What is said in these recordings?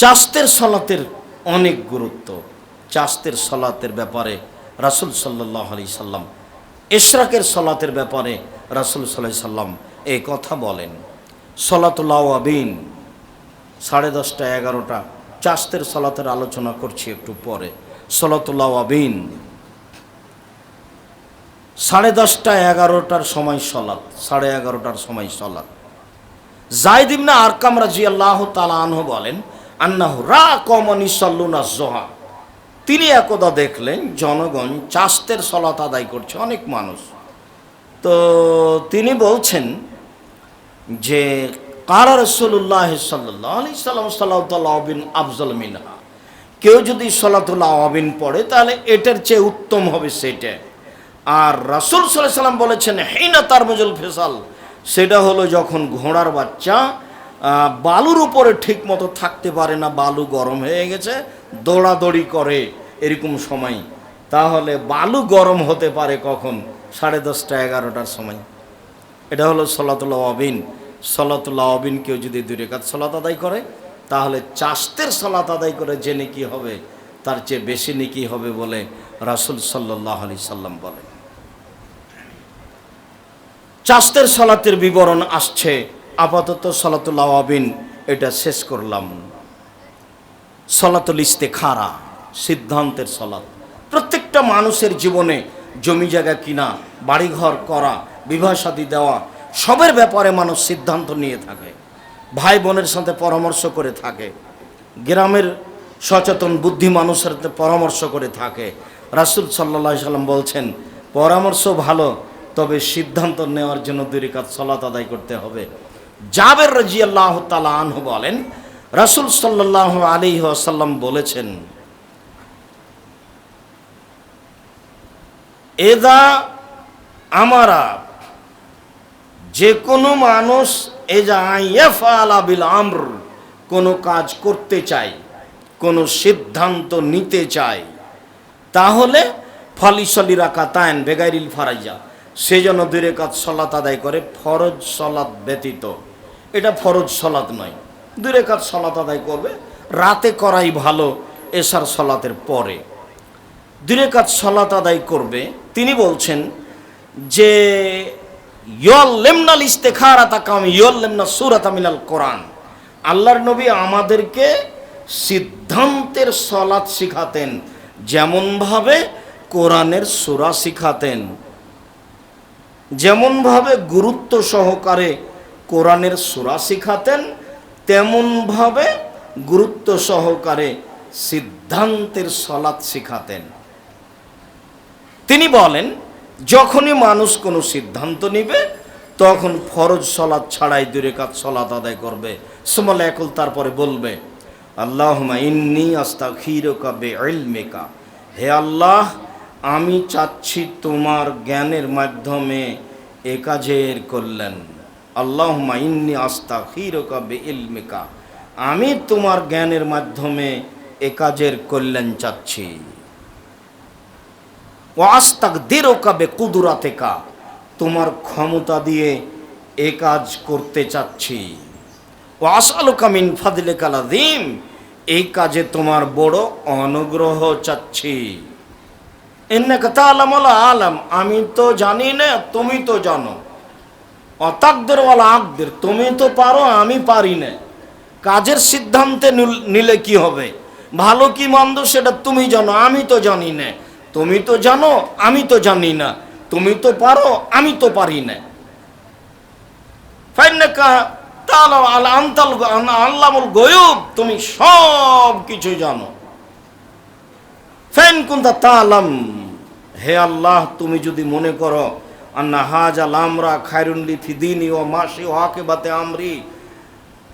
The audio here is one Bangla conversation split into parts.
চাস্তের সলাতের অনেক গুরুত্ব। চাস্তের সলাতের ব্যাপারে রাসুল সাল্লাহ আলি সাল্লাম ইশরাকের সলাতের ব্যাপারে রাসুল সাল্লাহ সাল্লাম এই কথা বলেন। সলাতুল্লাহ আবিন সাড়ে দশটা, এগারোটা চাস্তের সলাতের আলোচনা করছি একটু পরে। সলাতুল্লাহ আবিন সাড়ে দশটা, এগারোটার সময় সলাৎ সাড়ে এগারোটার সময় সলাৎ জায়দ ইবনে আরকাম রাজি আল্লাহ তালাহ বলেন জোহা। তিনি একদা দেখলেন, জনগণ চাস্তের সলাত আদায় করছে, অনেক মানুষ। তো তিনি বলছেন যে, কারা রসুল্লাহ সাল্লাহ আলি সাল্লাম সাল্লাহ বিন আফজল মিনহা। কেউ যদি সলাতুল্লাহ আবিন পড়ে, তাহলে এটার চেয়ে উত্তম হবে সেটা। আর রাসুল সাল্লাহ সাল্লাম বলেছেন হেইনা তার মজল ফেসাল, সেটা হলো যখন ঘোড়ার বাচ্চা বালুর উপরে ঠিক মতো থাকতে পারে না, বালু গরম হয়ে গেছে, দৌড়াদৌড়ি করে এরকম সময়। তাহলে বালু গরম হতে পারে কখন? সাড়ে দশটা, এগারোটার সময়। এটা হলো সলাতুল্লাহ অবিন সলাতুল্লাহ অবিন কেউ যদি দুই রেখাত সলাত আদায় করে, তাহলে চাস্তের সলাত আদায় করে যে নেকি হবে, তার চেয়ে বেশি নেকি হবে বলে রাসুল সাল্লাহ আলি সাল্লাম বলেন। চাস্তের সলাতের বিবরণ আসছে আপাতত সলাতুল্লাহ আবিন এটা শেষ করলাম। সলাতুল ইস্তেখারা, সিদ্ধান্তের সলাত। প্রত্যেকটা মানুষের জীবনে জমি জায়গা কিনা, বাড়িঘর করা, বিবাহ শাদী দেওয়া, সবের ব্যাপারে মানুষ সিদ্ধান্ত নিয়ে থাকে। ভাই বোনের সাথে পরামর্শ করে থাকে। গ্রামের সচেতন বুদ্ধি মানুষের সাথে পরামর্শ করে থাকে। রাসুল সাল্লাহ সাল্লাম বলছেন, পরামর্শ ভালো, তবে সিদ্ধান্ত নেওয়ার জন্য দুই সলাত আদায় করতে হবে। জাবের রাজি আল্লাহ আনহু বলেন, রাসুল সাল্লাহ আলী আসাল্লাম বলেছেন, এদা আমারা যে কোনো মানুষ এজা আলা বিল আমর, কোনো কাজ করতে চায়, কোনো সিদ্ধান্ত নিতে চায়, তাহলে ফলিসলি রাখা তায়ন বেগাইরিল ফারাইজা, সে যেন দুই রেখাত সলাত আদায় করে, ফরজ সলাত ব্যতীত। এটা ফরজ সলাত নয়। দুই রেখাত সলাত আদায় করবে। রাতে করাই ভালো এশার সলাতের পরে। দুই রেখাত সলাত আদায় করবে। তিনি বলছেন যে, ইয়ল্লেমনাল ইস্তেখারা তাকাম ইয়ল্লেমনা সুরাত মিনাল কোরআন। আল্লাহর নবী আমাদেরকে সিদ্ধান্তের সলাৎ শিখাতেন, যেমনভাবে কোরআনের সুরা শিখাতেন, যেমনভাবে গুরুত্ব সহকারে কোরআনের সুরা শিখাতেন, তেমনভাবে গুরুত্ব সহকারে সিদ্ধান্তের সলাৎ শিখাতেন। তিনি বলেন, যখনই মানুষ কোনো সিদ্ধান্ত নিবে, তখন ফরজ সলাদ ছাড়াই দূরে কাজ সলাৎ আদায় করবে। সমল একল তারপরে বলবে আল্লাহমা ইন্নি আস্তা ক্ষীরকা বে মেকা হে আল্লাহ, আমি চাচ্ছি তোমার জ্ঞানের মাধ্যমে এ কাজের করলেন আল্লাহমা ইন্নি আস্তা ক্ষীরকা বে ইলমেকা আমি তোমার জ্ঞানের মাধ্যমে এ কাজের কল্যাণ চাচ্ছি। ওয়াস্তাক দেরোকাবে কুদুরাতেকা তোমার ক্ষমতা দিয়ে এ কাজ করতে চাচ্ছি। ওয়াসালুকা মিন ফাদিলে কালাদিম এই কাজে তোমার বড় অনুগ্রহ চাচ্ছি। এনে কথা আলাম আলাম আমি তো জানি না, তুমি তো জানো। অতাকদের ওয়ালা আকদের, তুমি তো পারো, আমি পারি না। কাজের সিদ্ধান্তে নিলে কি হবে? ভালো কি মন্দ সেটা তুমি জানো, আমি তো জানি না। তুমি তো জানো, আমি তো জানি না। তুমি তো পারো, আমি তো পারি না। আল্লামুল গয়ুব, তুমি সব কিছু জানো। ফেন কুন্তা তালাম, হে আল্লাহ, তুমি যদি মনে করো আন্না হাজ আল আমরা খায়রুল্লি ফিদিনী ও মাসি ও হাকেবাতে আমরি।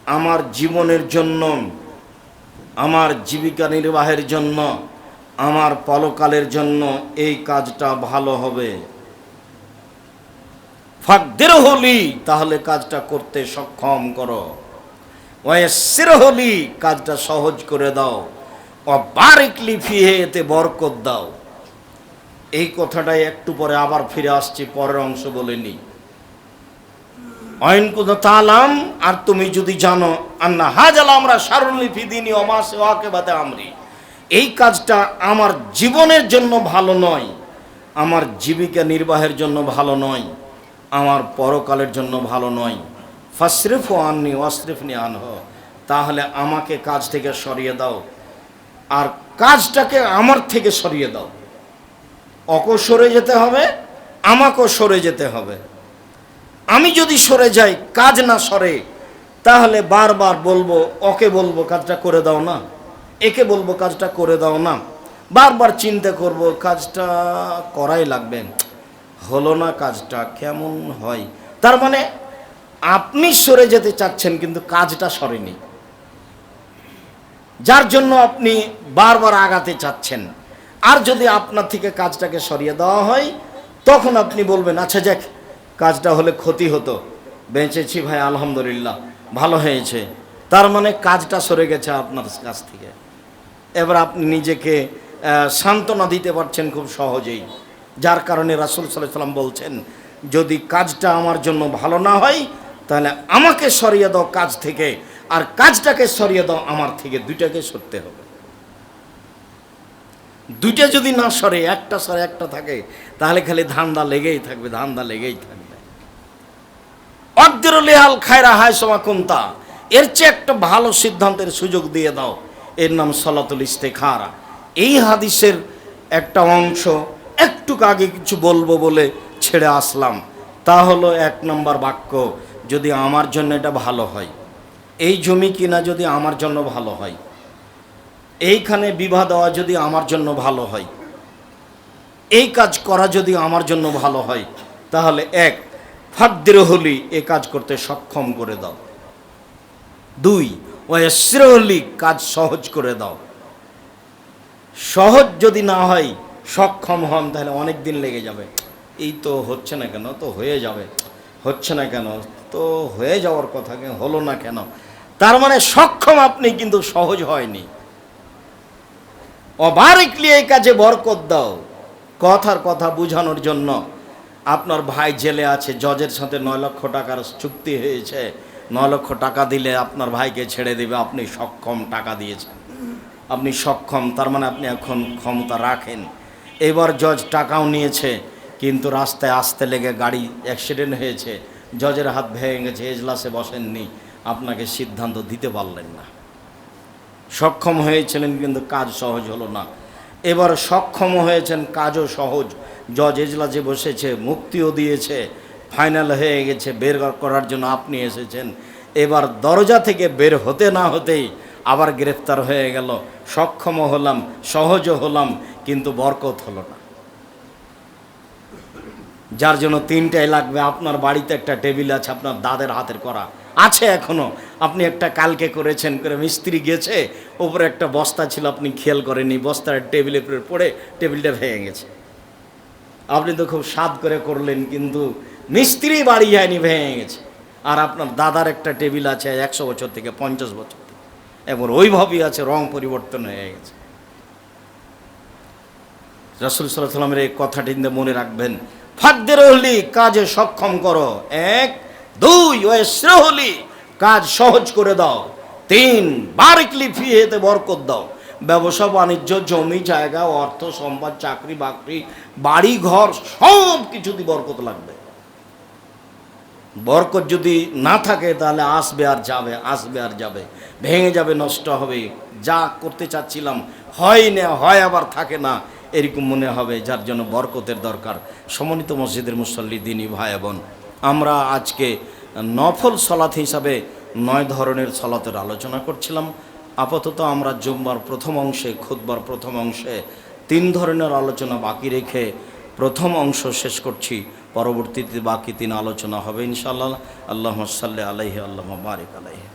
আমার জীবনের জন্য, আমার জীবিকা নির্বাহের জন্য, আমার পলকালের জন্য এই কাজটা ভালো হবে। ফাকদের হলি তাহলে কাজটা করতে সক্ষম করো। ওয়েসের হলি কাজটা সহজ করে দাও। ও বারিকলি ফিহে, এতে বরকত দাও। এই কথাটাই একটু পরে আবার ফিরে আসছি, পরের অংশ বলে নি অয়ন আর তুমি যদি জানো, আন্না হাজাল আমরা সারুল্লি ফিদিনী অমাস ওয়াকে বাদে আমরি। এই কাজটা আমার জীবনের জন্য ভালো নয়, আমার জীবিকা নির্বাহের জন্য ভালো নয়, আমার পরকালের জন্য ভালো নয়। ফাসরিফ আননি অসরিফনি আনহ, তাহলে আমাকে কাজ থেকে সরিয়ে দাও, আর কাজটাকে আমার থেকে সরিয়ে দাও। অকো সরে যেতে হবে, আমাকেও সরে যেতে হবে। আমি যদি সরে যাই, কাজ না সরে, তাহলে বারবার বলব, ওকে বলব কাজটা করে দাও না, একে বলব কাজটা করে দাও না। বারবার চিন্তা করব, কাজটা করাই লাগবে, হলো না কাজটা, কেমন হয়? তার মানে আপনি সরে যেতে চাচ্ছেন, কিন্তু কাজটা সরেনি। যার জন্য আপনি বারবার আগাতে চাচ্ছেন। আর যদি আপনার থেকে কাজটাকে সরিয়ে দেওয়া হয়, তখন আপনি বলবেন আচ্ছা যাক, কাজটা হলে ক্ষতি হতো। বেঁচেছি ভাই, আলহামদুলিল্লাহ, ভালো হয়েছে। তার মানে কাজটা সরে গেছে আপনার কাছ থেকে। এবার আপনি নিজেকে সান্ত্বনা দিতে পারছেন খুব সহজেই। যার কারণে রাসুল সাল্লাহ সাল্লাম বলছেন, যদি কাজটা আমার জন্য ভালো না হয়, তাহলে আমাকে সরিয়ে দাও কাজ থেকে, আর কাজটাকে সরিয়ে দাও আমার থেকে, দুইটাকে সরতে হবে। দুইটা যদি না সরে, একটা সরে, একটা থাকে, তাহলে খালি ধান্দা লেগেই থাকবে, ধান্দা লেগেই থাকবে। অদ্দেরলেহাল খায়রা হায় সমা কুন্তা। এর চেয়ে একটা ভালো সিদ্ধান্তের সুযোগ দিয়ে দাও। এর নাম সলাতুল ইস্তেখারা। এই হাদিসের একটা অংশ একটু আগে কিছু বলব বলে ছেড়ে আসলাম। তা হলো এক নম্বর বাক্য, যদি আমার জন্য এটা ভালো হয়। এই জমি কিনা যদি আমার জন্য ভালো হয়। এইখানে বিবাহ দেওয়া যদি আমার জন্য ভালো হয়, এই কাজ করা যদি আমার জন্য ভালো হয়, তাহলে এক ফাদ্দের হলি এ কাজ করতে সক্ষম করে দাও। দুই ওয়েশ্র হলি কাজ সহজ করে দাও। সহজ যদি না হয়, সক্ষম হন, তাহলে অনেক দিন লেগে যাবে। এই তো হচ্ছে না কেন? তো হয়ে যাবে। হচ্ছে না কেন? তো হয়ে যাওয়ার কথা হলো না কেন? তার মানে সক্ষম আপনি কিন্তু সহজ হয়নি। অবারিকলি এই কাজে বরকত দাও। কথার কথা বুঝানোর জন্য আপনার ভাই জেলে আছে, জজের সাথে নয় লক্ষ টাকার চুক্তি হয়েছে। নয় লক্ষ টাকা দিলে আপনার ভাইকে ছেড়ে দেবে, আপনি সক্ষম টাকা দিয়েছেন। আপনি সক্ষম, তার মানে আপনি এখন ক্ষমতা রাখেন। এবার জজ টাকাও নিয়েছে, কিন্তু রাস্তায় আসতে লেগে গাড়ি অ্যাক্সিডেন্ট হয়েছে। জজের হাত ভেঙে গেছে, এজলাসে বসেননি। আপনাকে সিদ্ধান্ত দিতে পারলেন না। সক্ষম হয়েছিলেন কিন্তু কাজ সহজ হলো না। এবার সক্ষম হয়েছেন, কাজও সহজ। জজ এজলাসে বসেছে, মুক্তিও দিয়েছে, ফাইনাল হয়ে গেছে, বের করার জন্য আপনি এসেছেন। এবার দরজা থেকে বের হতে না হতেই আবার গ্রেফতার হয়ে গেল। সক্ষমও হলাম, সহজও হলাম, কিন্তু বরকত হলো না। যার জন্য তিনটাই লাগবে। আপনার বাড়িতে একটা টেবিল আছে, আপনার দাদের হাতের করা। আছে এখনও। আপনি একটা কালকে করেছেন করে মিস্ত্রি গেছে, ওপরে একটা বস্তা ছিল, আপনি খেয়াল করেনি বস্তার টেবিলের উপরে পড়ে টেবিলটা ভেঙে গেছে। আপনি তো খুব স্বাদ করে করলেন, কিন্তু মিস্ত্রি বাড়ি যায়নি, ভেঙে গেছে। আর আপনার দাদার একটা টেবিল আছে একশো বছর থেকে, পঞ্চাশ বছর থেকে। এবার ওইভাবেই আছে, রং পরিবর্তন হয়ে গেছে। রসুল সাল্লাহ সাল্লামের এই কথাটি মনে রাখবেন। ফাদ্দের হলি কাজে সক্ষম করো। এক দুই ওয়েশ্র হলি কাজ সহজ করে দাও। তিন বারিকলি ফি হেতে বরকত দাও। ব্যবসা, বাণিজ্য, জমি, জায়গা, অর্থ, সম্পদ, চাকরি, বাকরি, বাড়ি, ঘর, সব কিছুতে বরকত লাগবে। বরকত যদি না থাকে, তাহলে আসবে আর যাবে, আসবে আর যাবে। ভেঙে যাবে, নষ্ট হবে। যা করতে চাচ্ছিলাম, হয় না, হয় আবার থাকে না, এরকম মনে হবে, যার জন্য বরকতের দরকার। সমন্বিত মসজিদের মুসল্লি, দিনী ভাই বোন আমরা আজকে নফল সলাত হিসাবে নয় ধরনের সলাতের আলোচনা করছিলাম। আপাতত আমরা জুম্বার প্রথম অংশে খুদবার প্রথম অংশে তিন ধরনের আলোচনা বাকি রেখে প্রথম অংশ শেষ করছি। পরবর্তীতে বাকি তিন আলোচনা হবে ইনশাআল্লাহ। আল্লাহ সাল্লি আলাইহি, আল্লাহ বারিক আলাইহি।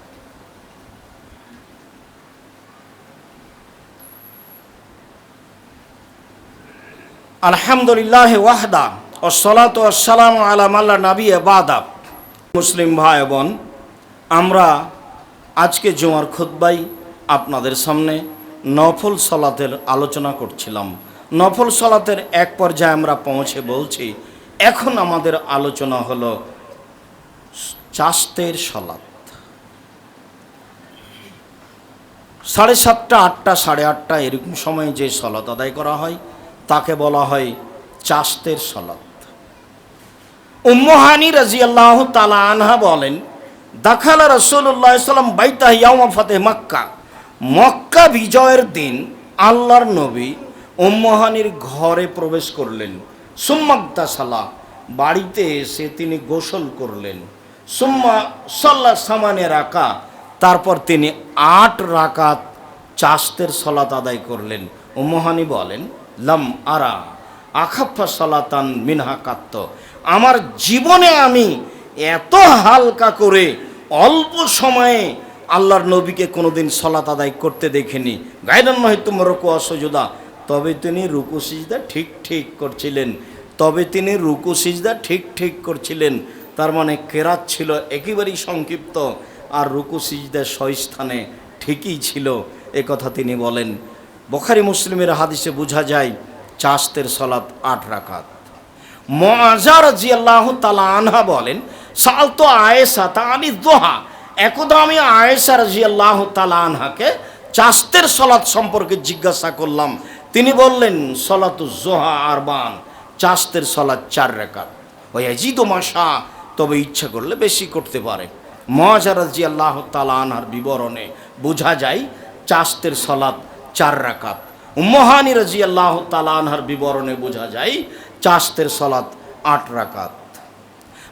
আলহামদুলিল্লাহ ওয়াহদা। ও সলাত আসসালাম আলাম আল্লাহ নাবি বাদা। মুসলিম ভাই বোন, আমরা আজকে জুমার খুদ্বাই আপনাদের সামনে নফল সলাতের আলোচনা করছিলাম। নফল সলাতের এক পর্যায়ে আমরা পৌঁছে বলছি, এখন আমাদের আলোচনা হলো চাস্তের সলাত সাড়ে সাতটা, আটটা, সাড়ে আটটা এরকম সময়ে যে সলাত আদায় করা হয়, তাকে বলা হয় চাস্তের সলাৎ। উম্মহানি রাজি আল্লাহ তালা আনহা বলেন, দাখালা রসুল্লাহ সাল্লাম বাইতা ইয়ামা ফাতে মক্কা। মক্কা বিজয়ের দিন আল্লাহর নবী উম্মহানির ঘরে প্রবেশ করলেন। সুম্মাক্তা সালা বাড়িতে এসে তিনি গোসল করলেন। সুম্মা সাল্লা সামানে রাখা তারপর তিনি আট রাকাত চাস্তের সলাত আদায় করলেন। উম্মহানি বলেন, লম আরা। আখাফা সলাতান মিনহা কাত্ত। আমার জীবনে আমি এত হালকা করে অল্প সময়ে আল্লাহর নবীকে কোনোদিন সলাত আদায় করতে দেখিনি। গাইডান তোমার রুকু অসজুদা তবে তিনি রুকু সিজদা ঠিক ঠিক করছিলেন। তবে তিনি রুকু সিজদা ঠিক ঠিক করছিলেন। তার মানে কেরাত ছিল একেবারেই সংক্ষিপ্ত আর রুকু সিজদা স্থানে ঠিকই ছিল, এ কথা তিনি বলেন। বখারি মুসলিমের হাদিসে বোঝা যায় চাস্তের সলাত আট রাকাত। মজার জিয়াল্লাহ তালা আনহা বলেন সাল তো আয়েসা তা আমি দোহা। একদা আমি আয়েসা রাজিয়াল্লাহ তালা আনহাকে চাস্তের সলাৎ সম্পর্কে জিজ্ঞাসা করলাম। তিনি বললেন, সলাত জোহা আরবান চাস্তের সলাৎ চার রেখাত ওই জিদ মাসা তবে ইচ্ছা করলে বেশি করতে পারে। মহাজার রাজিয়াল্লাহ তালা আনহার বিবরণে বোঝা যায় চাস্তের সলাৎ চার রাকাত। মহানি জিয়াল্লাহ তালানহার বিবরণে বোঝা যায় চাষতের সলাৎ আট রাকাত।